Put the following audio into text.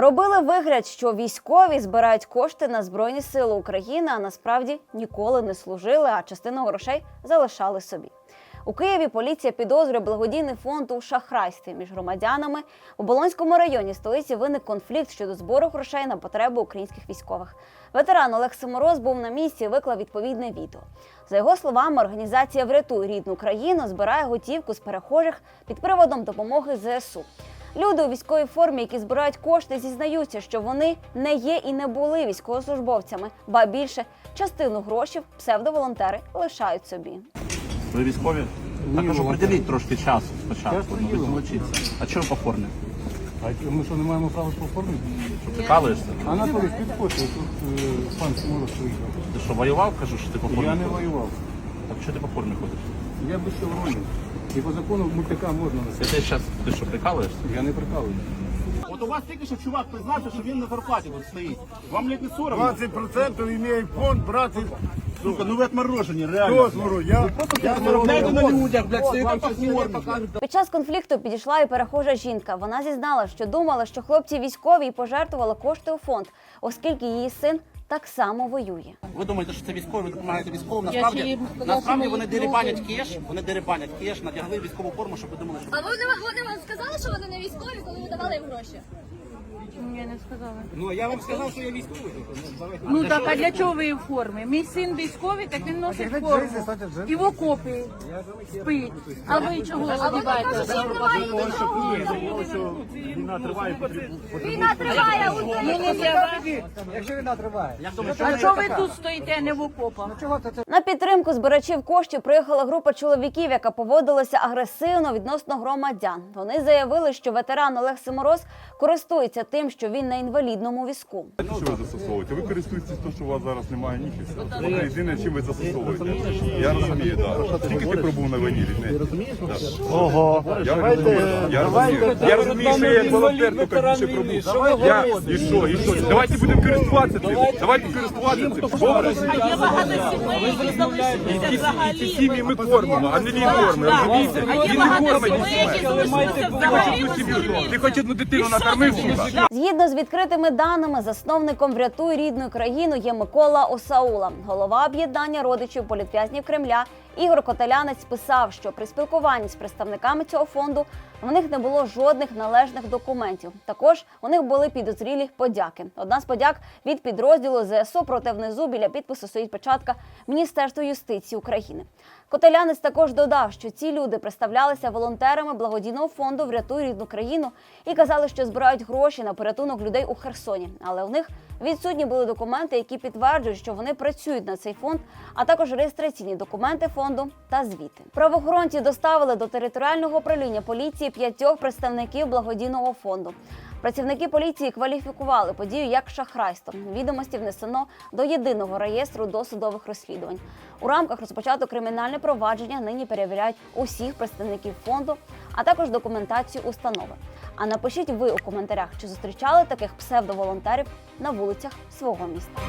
Робили вигляд, що військові збирають кошти на збройні сили України, а насправді ніколи не служили, а частину грошей залишали собі. У Києві поліція підозрює благодійний фонд у шахрайстві між громадянами. У Болонському районі столиці виник конфлікт щодо збору грошей на потреби українських військових. Ветеран Олег Симороз був на місці і виклав відповідне відео. За його словами, організація Врятуй рідну країну збирає готівку з перехожих під приводом допомоги ЗСУ. Люди у військовій формі, які збирають кошти, зізнаються, що вони не є і не були військовослужбовцями, ба більше частину грошей псевдоволонтери лишають собі. Ви військові? Ні, Також приділіть трошки часу спочатку. Я Ну, ви приділив. злочинці. А чого по формі? А ми що не маємо права по формі? Що прикалуєшся? Анатолій, підходьте, тут е, пан приїхав. Ти що, воював, кажу, що ти по формі? Я не воював. Так що ти по формі ходиш? Я без шевронів. І по закону мультика можна Я носити. Ти зараз, ти що, прикалуєшся? Я не прикалую. От у вас тільки що чувак признався, що він на зарплаті тут стоїть. Вам блядь, не соромно? 20% имеет фонд, брат, и Сука, ну ви отморожені, реально. Я, я Заробляєте на людях, блядь, стоїте по формі. Під час конфлікту підійшла і перехожа жінка. Вона зізнала, що думала, що хлопці військові і пожертвували кошти у фонд, оскільки її син так само воює. Ви думаєте, що це військові, ви допомагаєте військовим. Насправді, насправді вони дерибанять кеш, вони дерибанять кеш, надягли військову форму, щоб ви думали, що... А вони, вони вам сказали, що вони не військові, коли ви давали їм гроші? Я не сказала. Ну, я вам сказав, що я військовий. Ну так, а для чого ви в формі? Мій син військовий, так він носить форму. І в окопі спить. А ви чого одягаєте? Їм немає Війна триває, Україна. А чого ви тут стоїте, не в окопах? На підтримку збирачів коштів приїхала група чоловіків, яка поводилася агресивно відносно громадян. Вони заявили, що ветеран Олег Симороз користується тим, що він на інвалідному візку. Що ви застосовуєте? Ви користуєтесь тим, що у вас зараз немає ніг і все. Це єдине, чим ви застосовуєте. Я розумію, так. Скільки ти пробув на війні? Ого. Я розумію, я розумію. Я розумію, що я як волонтер, тільки більше пробув. Я, і що, і що? Давайте будемо користуватися цим. Давайте користуватися цим. Добре? А є багато сімей, які залишилися Ці сім'ї ми кормимо, а не він кормить, розумієте? Він не кормить сімей, які залишилися Ти хоч одну дитину накормив. Згідно з відкритими даними, засновником врятуй рідну країну є Микола Осаула, голова об'єднання родичів політв'язнів Кремля. Ігор Котелянець писав, що при спілкуванні з представниками цього фонду в них не було жодних належних документів. Також у них були підозрілі подяки. Одна з подяк від підрозділу ЗСУ проте внизу біля підпису стоїть печатка Міністерства юстиції України. Котелянець також додав, що ці люди представлялися волонтерами благодійного фонду Врятуй рідну країну і казали, що збирають гроші на порятунок людей у Херсоні. Але у них відсутні були документи, які підтверджують, що вони працюють на цей фонд, а також реєстраційні документи фонду та звіти. Правоохоронці доставили до територіального управління поліції п'ятьох представників благодійного фонду. Працівники поліції кваліфікували подію як шахрайство. Відомості внесено до єдиного реєстру досудових розслідувань. У рамках розпочато кримінальне провадження. Нині перевіряють усіх представників фонду, а також документацію установи. А напишіть ви у коментарях, чи зустрічали таких псевдоволонтерів на вулицях свого міста.